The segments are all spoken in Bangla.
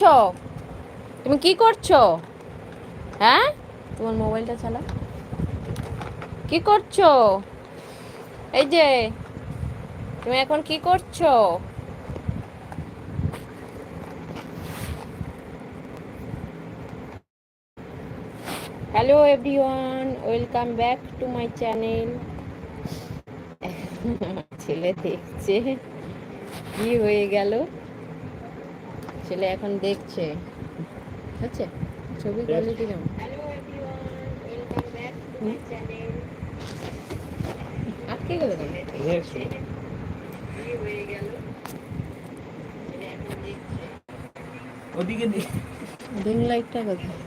করছ? তুমি কি করছ? হ্যাঁ? তোমার মোবাইলটা চালা কি করছ? এই যে, তুমি এখন কি করছ? Hello everyone welcome back to my channel ছেলে দেখছে। কি হয়ে গেল? ছেলে এখন দেখছে। আচ্ছা ছবি কোয়ালিটি নাও আটকে গেল ওদিকে দিন লাইটটা কোথায়?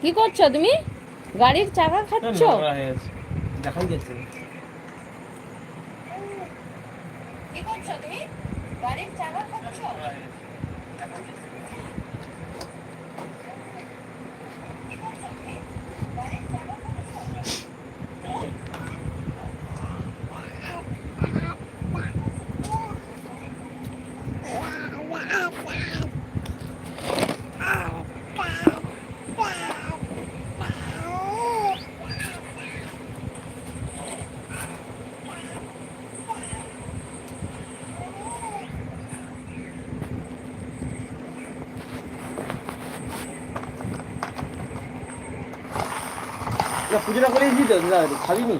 কি করছ তুমি? গাড়ির চাকা খাচ্ছ? দেখাই যাচ্ছে না। কি করছ তুমি গাড়ির চাকা খাচ্ছ না পুজোটা করে দিই তো না খাবি নি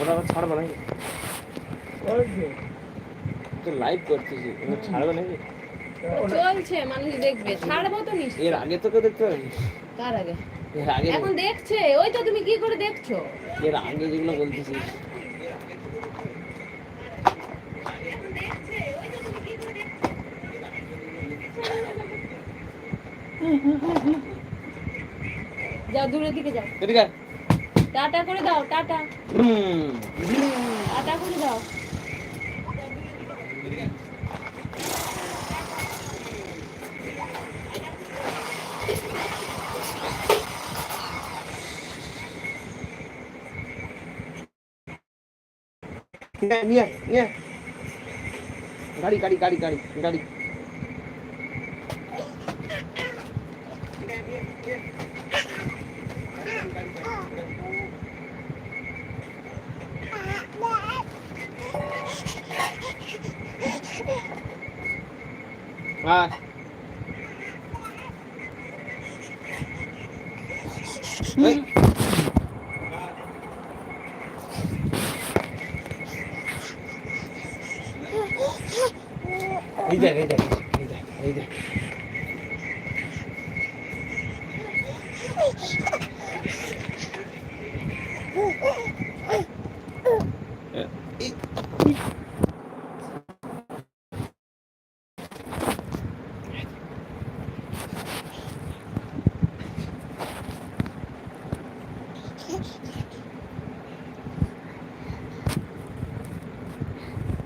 ওরা আবার নাকি তো লাইভ করতেছি ওরা ছাড়বে নাকি চলছে মানুষ দেখবে ছাড়বো তো নিশ্চয় এর আগে তোকে দেখতে পারি কার আগে এখন দেখছে ওই তো তুমি কি করে দেখছ? এর আগে যেগুলো বলতেছি। যাও দূরের দিকে যাও। টাটা করে দাও টাটা। টাটা করে দাও। নিয়ে আয়, নিয়ে আয়, নিয়ে আয়। গাড়ি গাড়ি গাড়ি গাড়ি গাড়ি আয় এই। এই দেখ এই দেখ এই দেখ এই দেখ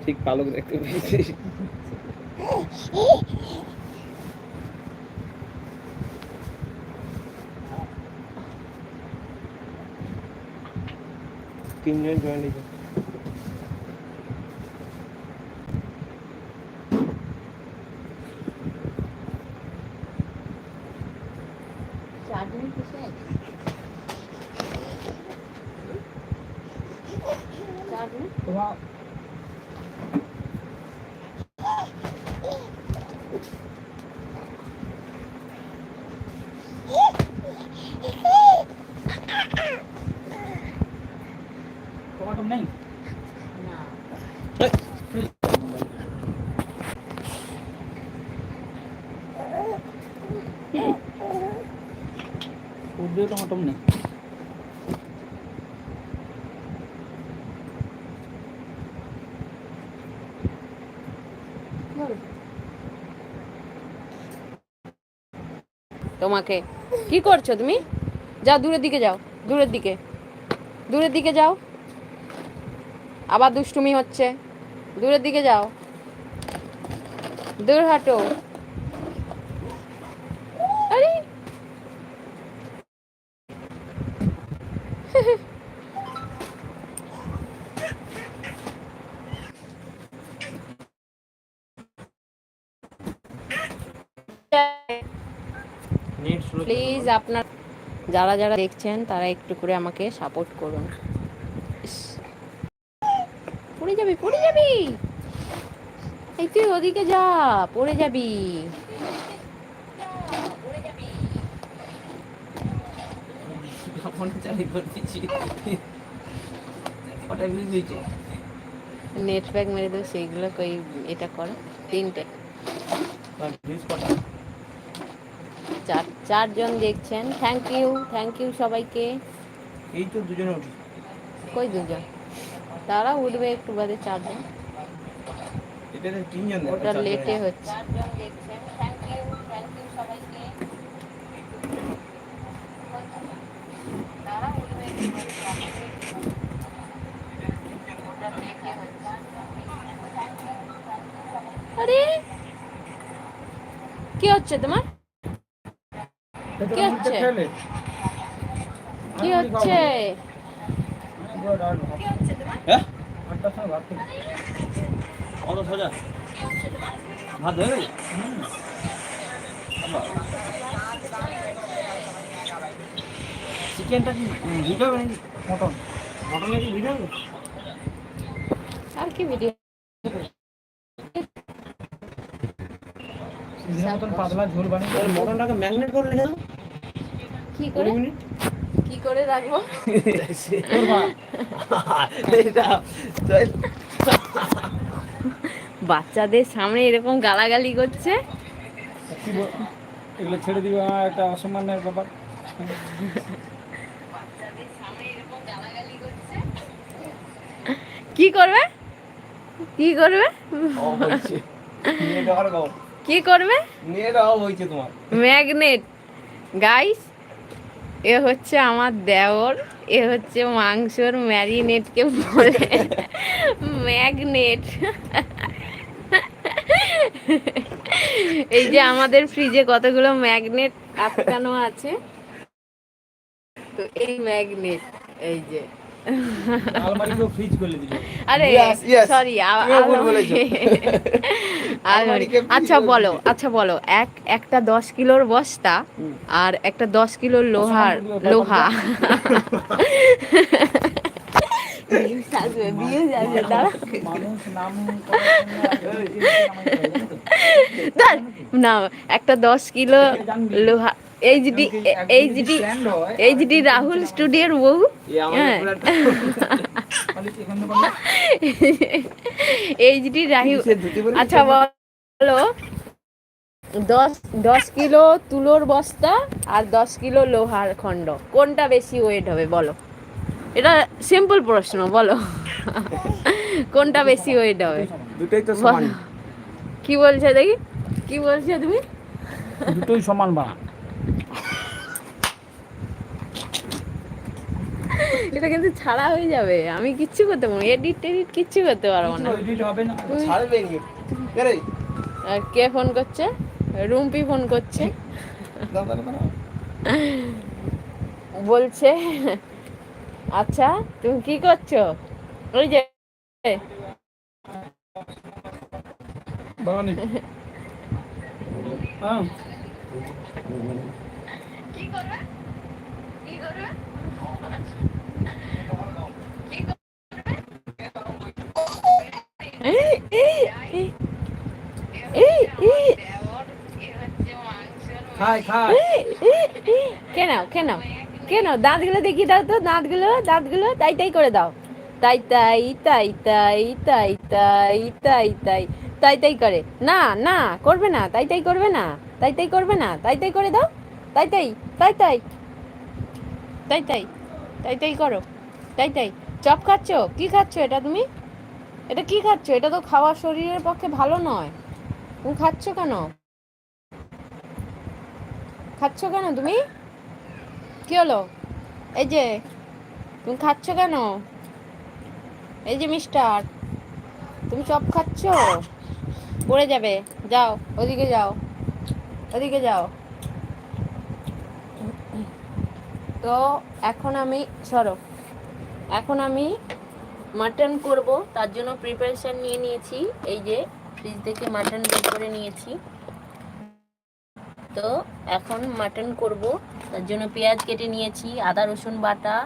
ঠিক পালক দেখতে পেয়েছি। team join join টমাটো নেই। তোমাকে। কি করছ তুমি? যাও, দূরের দিকে যাও, দূরের দিকে। দূরের দিকে যাও। আবার দুষ্টুমি হচ্ছে। দূরের দিকে যাও। দূর হাঁটো। প্লিজ আপনার যারা যারা দেখছেন তারা একটু করে আমাকে সাপোর্ট করুন। পড়ে যাবি পড়ে যাবি! এই তুই ওদিকে যা পড়ে যাবি। ফোন চালু করে দিচ্ছি কটা ভিউজ হয়েছে নেট প্যাক মেরে দেবো সেইগুলো কই এটা করো। তিনটে। চার চারজন দেখছেন। থ্যাংক ইউ থ্যাংক ইউ সবাইকে। এই তো দুজনে উঠি। কই দুজন? তারা উঠবে একটু বাদে চারজন। ওটা লেটে হচ্ছে। আরে কি হচ্ছে তোমার? কি হচ্ছে? কি হচ্ছে? হ্যাঁ? কত সোজা। ভাত হয়ে গেছে চিকেনটা কি ভিডিও নাকি মটন? ভিডিও? আর কি ভিডিও? মটন পাতলা ঝোল বানিয়ে মটনটাকে ম্যাগনেট করে রেখে দাও। কি করে? কি করে রাখব? বাচ্চাদের সামনে এরকম গালাগালি করছে? কি এগুলো ছেড়ে দিবে আমার একটা অসম্মানের ব্যাপার। কি করবে? কি করবে? কি করবে? হয়েছে তোমার। ম্যাগনেট গাইস এ হচ্ছে আমার দেওর এ হচ্ছে মাংসর ম্যারিনেটকে বলে। ম্যাগনেট এই যে আমাদের ফ্রিজে কতগুলো ম্যাগনেট আটকানো আছে? তো এই ম্যাগনেট এই যে। আরে সরি আচ্ছা বলো আচ্ছা বলো এক একটা দশ কিলোর বস্তা আর একটা দশ কিলোর লোহার লোহা। না একটা দশ কিলো লোহা এইচডি এইচডি এইচডি রাহুল স্টুডিওর বউ এইচডি রাহুল আচ্ছা বলো দশ দশ কিলো তুলোর বস্তা আর দশ কিলো লোহার খণ্ড। কোনটা বেশি ওয়েট হবে বলো? এটা সিম্পল প্রশ্ন বলো। কোনটা বেশি ওয়েট হবে? দুটোই তো সমান। কি বলছো দেখি কি বলছো তুমি? দুটোই সমান বা। এটা কিন্তু ছাড়া হয়ে যাবে। আমি কিচ্ছু করতে পারব এডিট টেডিট কিচ্ছু করতে পারব না। এডিট হবে না। ছাড়বে নি। আরে আর কে ফোন করছে? রুম্পি ফোন করছে। বলছে আচ্ছা তুমি কি করছ? ওই যে। বাগানে। হ্যাঁ এই, এই, এই, এই, এই, খাই খাই। এই, এই, এই, কে নাও কে নাও কে নাও দাঁতগুলো দেখি দাও তো দাঁতগুলো দাঁতগুলো। তাই তাই করে দাও। তাই তাই তাই তাই তাই তাই তাই তাই তাই তাই করে। না না করবে না। তাই তাই করবে না। তাই তাই করবে না? তাই তাই করে দাও। তাই তাই তাই তাই। তাই তাই তাই তাই করো। তাই তাই। চপ খাচ্ছ? কি খাচ্ছ এটা তুমি? এটা কি খাচ্ছ? এটা তো খাওয়া শরীরের পক্ষে ভালো নয়। তুমি খাচ্ছ কেন? খাচ্ছ কেন তুমি? কি হলো? এই যে, তুমি খাচ্ছ কেন? এই যে মিস্টার, তুমি চপ খাচ্ছ? পড়ে যাবে। যাও, ওদিকে যাও। ওদিকে যাও। তো এখন আমি, সরো। এখন আমি মাটন করব, তার জন্য প্রিপারেশন নিয়ে নিয়েছি। এই যে ফ্রিজ থেকে মাটন বের করে নিয়েছি। তো এখন মাটন করব, তার জন্য পেঁয়াজ কেটে নিয়েছি, আদা, রসুন বাটা,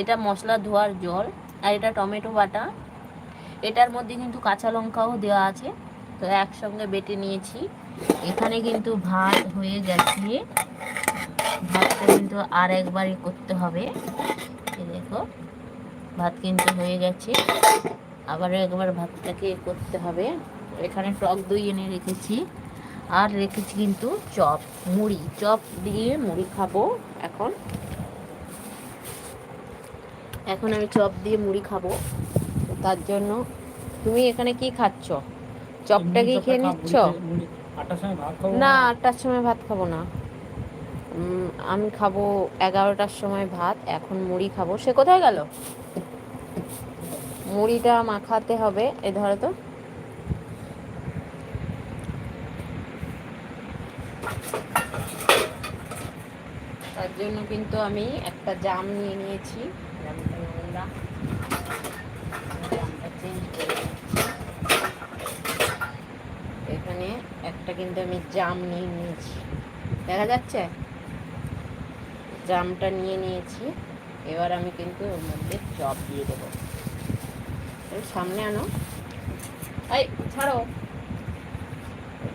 এটা মশলা ধোয়ার জল, আর এটা টমেটো বাটা। এটার মধ্যে কিন্তু কাঁচা লঙ্কাও দেওয়া আছে। তো একসঙ্গে বেটে নিয়েছি। এখানে কিন্তু ভাত হয়ে গেছে। ভাতটা কিন্তু আর একবারই করতে হবে। দেখো, ভাত কিন্তু হয়ে গেছে। আবারও একবার ভাতটাকে করতে হবে। এখানে টক দই এনে রেখেছি। আর রেখেছি কিন্তু চপ, মুড়ি। চপ দিয়ে মুড়ি খাব এখন। এখন আমি চপ দিয়ে মুড়ি খাব। তার জন্য, তুমি এখানে কি খাচ্ছ? চপটা কি খেয়ে নিচ্ছ? না আটটার সময় ভাত খাব না। আমি খাব এগারোটার সময় ভাত এখন মুড়ি খাব। সে কোথায় গেল? মুড়িটা মাখাতে হবে এ ধরো তো। তার জন্য কিন্তু আমি একটা জাম নিয়ে নিয়েছি। জামটা নোংরা। জামটা চেঞ্জ করে নিচ্ছি। এখানে একটা কিন্তু আমি জাম নিয়ে নিয়েছি। দেখা যাচ্ছে? জামটা নিয়ে নিয়েছি। এবার আমি কিন্তু ওর মধ্যে চপ দিয়ে দেবো। সামনে আনো। এই ছাড়ো।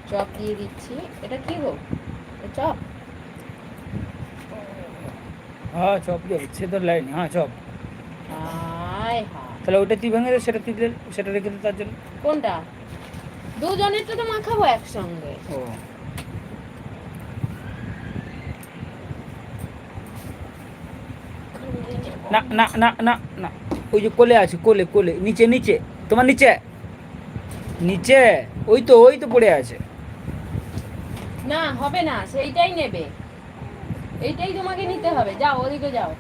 চপ দিয়ে দিচ্ছি। এটা কি গো? চপ? হ্যাঁ চপ দিয়ে সে তো লাইন হ্যাঁ চপ। তাহলে ওটা তুই ভেঙে সেটা তুই সেটা রেখে দে তার জন্য। কোনটা? দুজনের তো তো মাখাবো একসঙ্গে। ও। না না না না না। ওই যে কোলে আছে কোলে কোলে। নিচে নিচে। তোমার নিচে? নিচে? ওই তো ওই তো পড়ে আছে। না হবে না সেইটাই নেবে। এইটাই তোমাকে নিতে হবে। যাও ওদিকে যাও।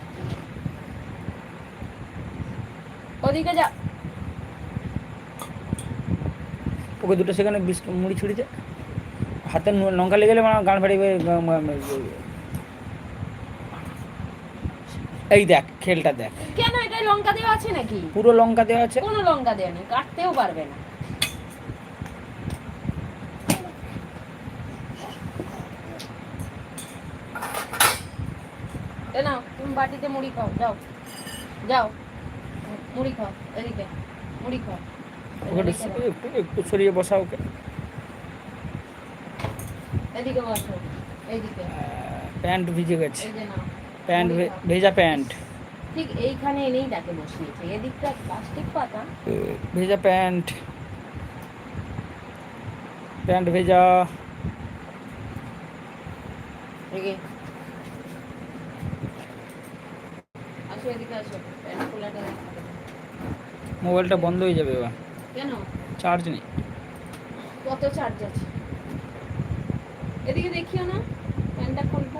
ওদিকে যাও। ওকে দুটো সেখানে বিস্কুট মুড়ি ছুড়িতে হাতে লঙ্কা লেগে গেলে আমার গান ফাটিবে এই দেখ খেলটা দেখ। কেন এটা লঙ্কা দেওয়া আছে নাকি? পুরো লঙ্কা দেওয়া আছে। কোনো লঙ্কা দেওয়া নেই কাটতেও পারবে না। নাও তুমি বাটিতে মুড়ি খাও যাও। যাও মুড়ি খাও এদিকে মুড়ি খাও। ওখানে একটু একটু সরিয়ে বসা ওকে। হ্যাঁ, প্যান্ট ভিজে গেছে। প্যান্ট ভেজা প্যান্ট। ঠিক এইখানে এনেই তাকে বসিয়েছে। এদিকটা প্লাস্টিক পাতা। ভেজা প্যান্ট। প্যান্ট ভেজা। মোবাইলটা বন্ধ হয়ে যাবে এবার। কেন? চার্জ নেই। কত চার্জ আছে? এদিকে দেখিও না প্যান্টটা খুলবো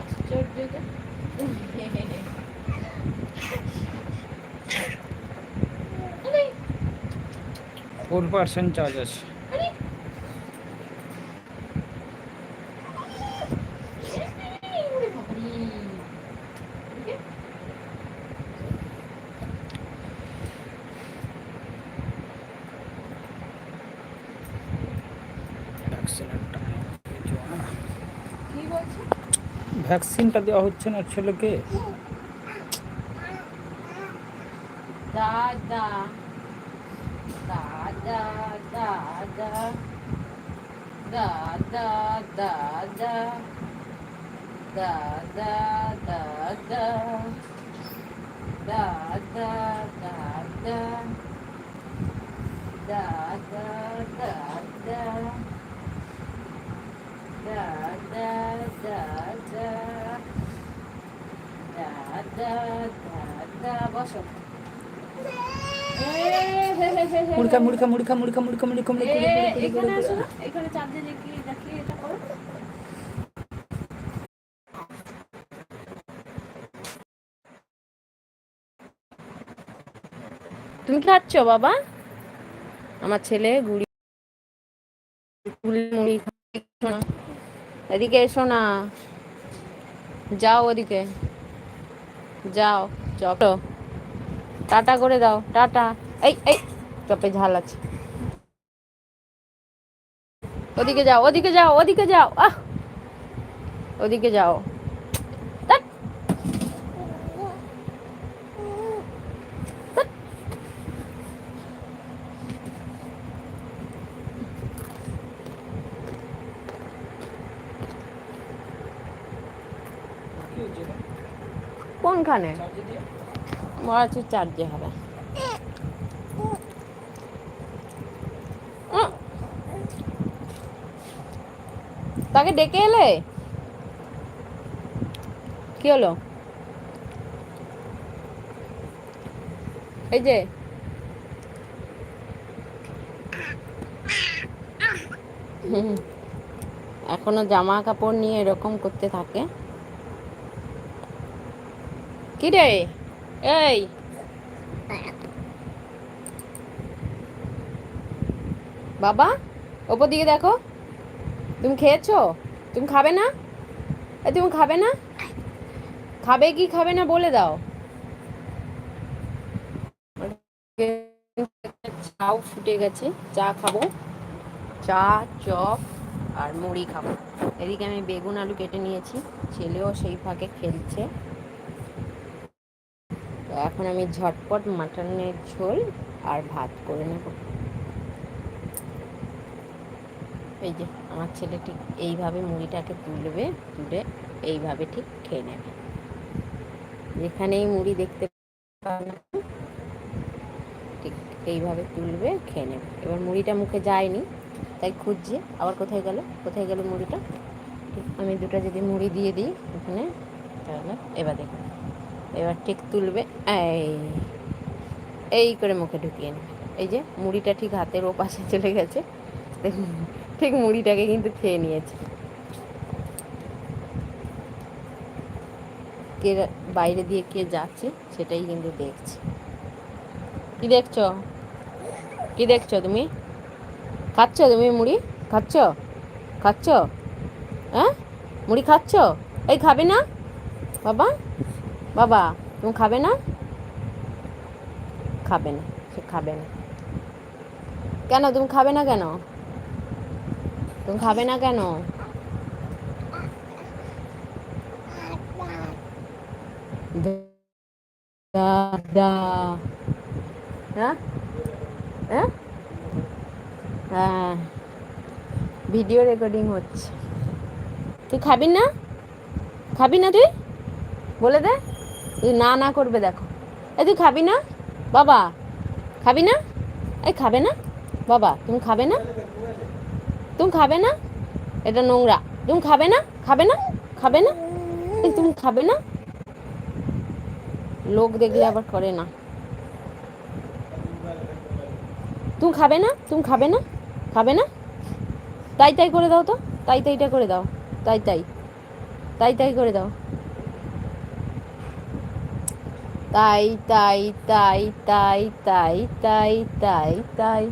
আশ্চর্য আরে, ফোর পার্সেন্ট চার্জ আছে আরে। ওরে বাবারে। এদিকে। কি বলছো ভ্যাকসিনটা দেওয়া হচ্ছে না ছেলেকে দাদা দাদা দাদা দাদা দাদা দাদা দাদা দাদা দাদা দাদা দাদা দাদা দাদা দাদা দাদা বসো। মুড়খা মুড়খা মুড়খা মুড়খা মুড়খা মুড়খা মুড়খা এখানে আসো না। এখানে চার্জে দেখিয়ে দেখিয়ে এটা করো। তুমি কি খাচ্ছ বাবা? আমার ছেলে গুড়ি গুড়ি মুড়ি খাচ্ছে। এদিকে এসো না। যাও ওদিকে। যাও চলো। টাটা করে দাও। টাটা। এই এই, চপে ঝাল আছে। ওদিকে যাও ওদিকে যাও ওদিকে যাও। আহ! ওদিকে যাও। কোনখানে হচ্ছে চার্জে হবে। তাকে ডেকে এলে? কি হলো? এই যে। এখনও জামা কাপড় নিয়ে এরকম করতে থাকে। কি রে? এই। বাবা, ওপর দিকে দেখো। তুমি খেয়েছো? তুমি খাবে না? তুমি খাবে না? খাবে কি খাবে না বলে দাও। চাও ফুটে গেছে, চা খাব। চা, চপ আর মুড়ি খাব। এদিকে আমি বেগুন আলু কেটে নিয়েছি। ছেলেও সেই ফাঁকে খেলছে। তো এখন আমি ঝটপট মাটনের ঝোল আর ভাত করে নেব। এই যে, আমার ছেলে ঠিক এইভাবে মুড়িটাকে তুলবে, তুলে এইভাবে ঠিক খেয়ে নেবে। যেখানেই মুড়ি দেখতে ঠিক এইভাবে তুলবে, খেয়ে নেবে। এবার মুড়িটা মুখে যায়নি, তাই খুঁজছে, আবার কোথায় গেল কোথায় গেল মুড়িটা? আমি দুটো যদি মুড়ি দিয়ে দিই, ওখানে, তাহলে এবার দেখুন এবার ঠিক তুলবে। এই এই করে মুখে ঢুকিয়ে নেবে। এই যে মুড়িটা ঠিক হাতের ও পাশে চলে গেছে। ঠিক মুড়িটাকে কিন্তু খেয়ে নিয়েছে। কে বাইরে দিয়ে কে যাচ্ছে সেটাই কিন্তু দেখছে। কি দেখছ? কি দেখছ তুমি? খাচ্ছ তুমি মুড়ি? খাচ্ছ? খাচ্ছ? হ্যাঁ? মুড়ি খাচ্ছ? এই খাবে না? বাবা? বাবা, তুমি খাবে না? খাবে না, সে খাবে না। কেন, তুমি খাবে না কেন? তুমি খাবে না কেন? হ্যাঁ? হ্যাঁ? হ্যাঁ। ভিডিও রেকর্ডিং হচ্ছে। তুই খাবি না? খাবি না তুই? বলে দে। তুই না না করবে দেখো এই তুই খাবি না বাবা খাবি না এই খাবে না বাবা তুমি খাবে না তুমি খাবে না এটা নোংরা তুমি খাবে না খাবে না খাবে না তুমি খাবে না লোক দেখলে আবার করে না তুমি খাবে না তুমি খাবে না খাবে না তাই তাই করে দাও তো তাই তাইটা করে দাও তাই তাই তাই তাই করে দাও তাই তাই তাই তাই তাই তাই তাই তাই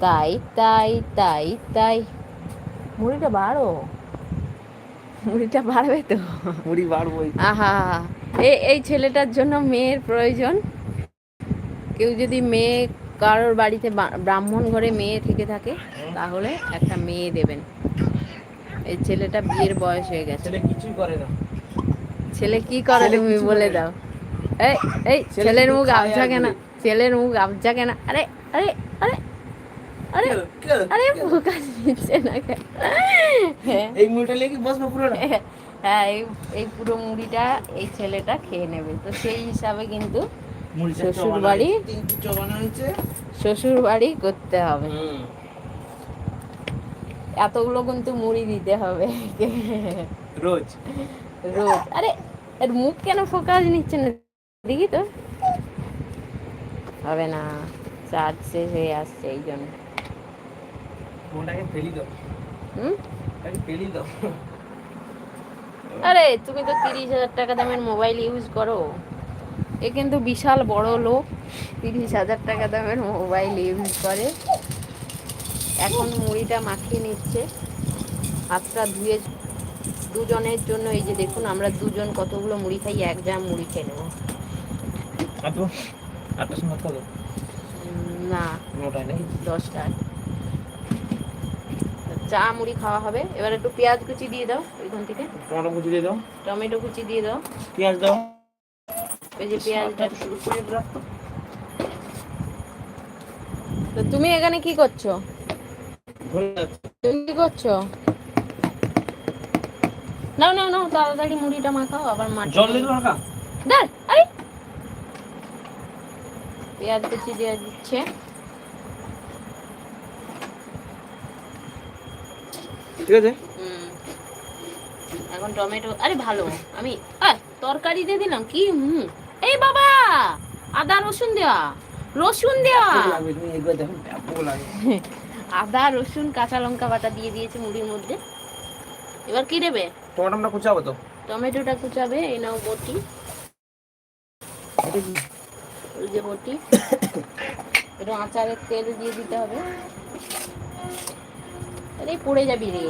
তাই তাই তাই তাই মুড়িটা বাড়ো মুড়িটা বাড়বে তো মুড়ি বাড়বই আহা এই এই ছেলেটার জন্য মেয়ের প্রয়োজন কেউ যদি মেয়ে কারোর বাড়িতে ব্রাহ্মণ ঘরে মেয়ে থেকে থাকে তাহলে একটা মেয়ে দেবেন এই ছেলেটা বিয়ের বয়স হয়ে গেছে ছেলে কি করে তুমি বলে দাও এই এই ছেলে ছেলের মুখ কেন? ছেলের মুখ আবজা কেন? আরে আরে আরে আরে আরে ফোকাস না হ্যাঁ। এই মুড়িটা লেগে বসবো পুরোটা হ্যাঁ এই এই পুরো মুড়িটা এই ছেলেটা খেয়ে নেবে। তো সেই হিসাবে কিন্তু শ্বশুর বাড়ি? শ্বশুর বাড়ি করতে হবে। এতগুলো কিন্তু মুড়ি দিতে হবে। রোজ। রোজ। আরে এর মুখ কেন ফোকাস নিচ্ছে না? দেখি তো হবে না চার্জ শেষ হয়ে আসছে এই জন্য। আরে তুমি তো তিরিশ হাজার টাকা দামের মোবাইল ইউজ করো। এ কিন্তু বিশাল বড় লোক তিরিশ হাজার টাকা দামের মোবাইল ইউজ করে। এখন মুড়িটা মাখিয়ে নিচ্ছে। হাতটা ধুয়ে দুজনের জন্য এই যে দেখুন আমরা দুজন কতগুলো মুড়ি খাই এক জাম মুড়ি খেয়ে নেব। আর আটটার সময় কত না নটায় নাকি? দশটা চা মুড়ি খাওয়া হবে। এবার একটু পেঁয়াজ কুচি দিয়ে দাও ওইখান থেকে। টমেটো কুচি দিয়ে দাও। টমেটো কুচি দিয়ে দাও। পেঁয়াজ দাও। ওই যে পেঁয়াজটা তো তুমি এখানে কি করছ? তুমি কি করছ? নাও নাও নাও তাড়াতাড়ি মুড়িটা মাখাও আবার মাটি জল দিয়ে হালকা। দাঁড় আরে পেঁয়াজ কুচি দিয়ে দিচ্ছে। ঠিক আছে। এখন টমেটো আরে ভালো। আমি তরকারি দিয়ে দিলাম কি? হুম। এই বাবা আদা রসুন দেওয়া। রসুন দেওয়া। আদা রসুন কাঁচা লঙ্কা বাটা দিয়ে দিয়েছে মুড়ির মধ্যে। এবার কি দেবে? টমেটোটা কুচাবো তো। টমেটোটা কুচাবে এই নাও বটি। যে বটি একটু আচারের তেল দিয়ে দিতে হবে। আরে পড়ে যাবি রে।